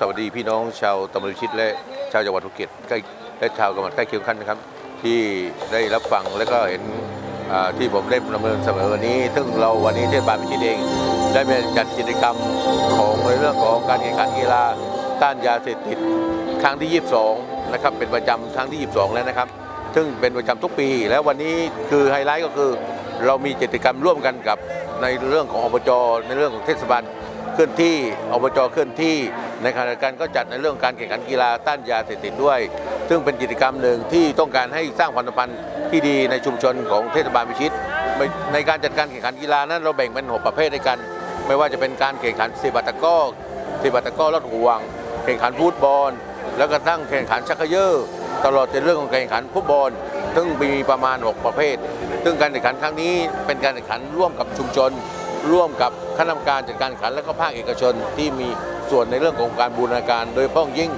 สวัสดีพี่น้องชาวตำบลวิชิตและชาวจังหวัดภูเก็ตใกล้และชาวจังหวัดใกล้เคียงกันนะครับ ที่ได้รับฟังและก็เห็นที่ผมได้ประเมินเสมอวันนี้ ซึ่งเราวันนี้เทศบาลวิชิตเอง ได้มีจัดกิจกรรมของในเรื่องของการแข่งขันกีฬาต้านยาเสพติดครั้งที่ 22 นะครับ เป็นประจำครั้งที่ 22 แล้วนะครับ ซึ่งเป็นประจำทุกปี แล้ววันนี้คือไฮไลท์ก็คือ เรามีกิจกรรมร่วมกันกับในเรื่องของอบจในเรื่องของเทศบาลเคลื่อนที่อบจเคลื่อนที่ ในขณะเดียวกันก็จัดในเรื่องการแข่งขันกีฬาต้านยาเสพติดด้วย ซึ่งเป็นกิจกรรมหนึ่งที่ต้องการให้สร้างความสัมพันธ์ที่ดีในชุมชนของเทศบาลพิชิต ในการจัดการแข่งขันกีฬานั้นเราแบ่งเป็นหกประเภทด้วยกัน ไม่ว่าจะเป็นการแข่งขันเซบัตะก้อเซบัตะกร้อลดห่วง แข่งขันฟุตบอล แล้วก็ทั้งแข่งขันชักเยอร์ตลอดจนเรื่องของการแข่งขันฟุตบอลซึ่งมีประมาณ 6 ประเภท ซึ่งการแข่งขันครั้งนี้เป็นการแข่งขันร่วมกับชุมชน ร่วมกับคณะกรรมการจัดการแข่งขันและก็ภาคเอกชนที่มี ส่วนในเรื่องของการบูรณาการ โดยพ้องยิ่ง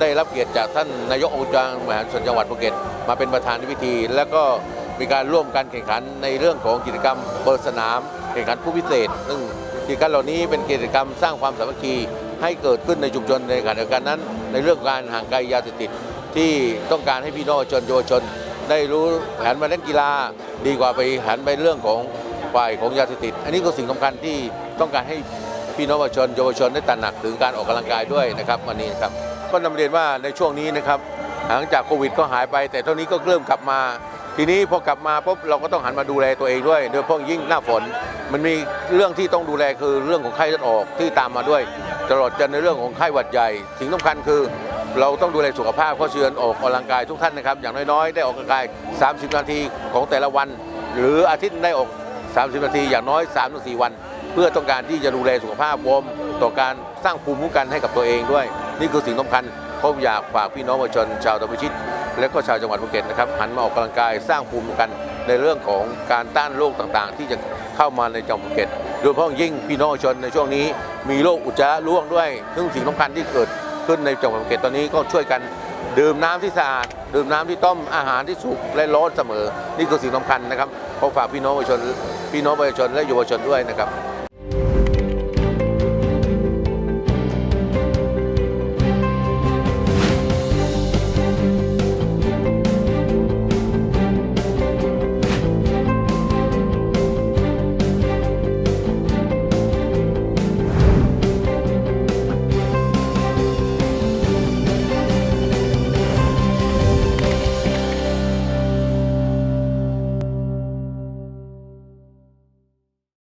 ได้รับเกียรติจากท่านนายกองค์การบริหาส่วนจังหวัดภูเก็ตมาเป็นประธานในพิธี แล้วก็มีการร่วมการแข่งขันในเรื่องของกิจกรรมเปิดสนามแข่งขันผู้พิเศษ ซึ่งกิจกรรมเหล่านี้เป็นกิจกรรมสร้างความสามัคคีให้เกิดขึ้นในชุมชนในขณะเดียวกันนั้น ในเรื่องการห่างไกลยาเสพติดที่ต้องการให้พี่น้องชาชนเยาวชน ได้รู้หันมาเล่นกีฬาดีกว่าไปหันไปเรื่องของฝ่ายของยาเสพติด อันนี้ก็สิ่งสำคัญที่ต้องการให้ พี่น้องประชาชนเยาวชนได้ตระหนักถึงการออกกำลังกายด้วยนะครับวันนี้นะครับก็นำเรียนว่าในช่วงนี้นะครับหลังจากโควิดก็หายไป แต่เท่านี้ก็เริ่มกลับมา ทีนี้พอกลับมาปุ๊บเราก็ต้องหันมาดูแลตัวเองด้วยโดยเฉพาะยิ่งหน้าฝน มันมีเรื่องที่ต้องดูแลคือเรื่องของไข้เลือดออกที่ตามมาด้วย ตลอดจนในเรื่องของไข้หวัดใหญ่สิ่งสำคัญคือ เราต้องดูแลสุขภาพข้อเชิญออกกำลังกายทุกท่านนะครับอย่างน้อยๆ ได้ออกกำลังกาย 30 นาทีของแต่ละวัน หรืออาทิตย์ได้ออก 30 นาทีอย่างน้อย3-4วัน พื่อต้องการที่จะดูแลสุขภาพวอมต่อการสร้างภูมิคุ้มกันให้กับตัวเองด้วย นี่คือสิ่งสำคัญผมอยากฝากพี่น้องประชาชนชาวตะวันชิต และก็ชาวจังหวัดภูเก็ตนะครับหันมาออกกำลังกายสร้างภูมิคุ้มกันในเรื่องของการต้านโรคต่างๆ ที่จะเข้ามาในจังหวัดภูเก็ต โดยเฉพาะยิ่งพี่น้องประชาชนในช่วงนี้ มีโรคอุจจาระร่วงด้วยซึ่งสิ่งสำคัญที่เกิดขึ้นในจังหวัดภูเก็ตตอนนี้ก็ช่วยกันดื่มน้ำที่สะอาดดื่มน้ำที่ต้มอาหารที่สุกและร้อนเสมอ นี่คือสิ่งสำคัญนะครับขอฝากพี่น้องประชาชนพี่น้องประชาชนและเยาวชนด้วยนะครับ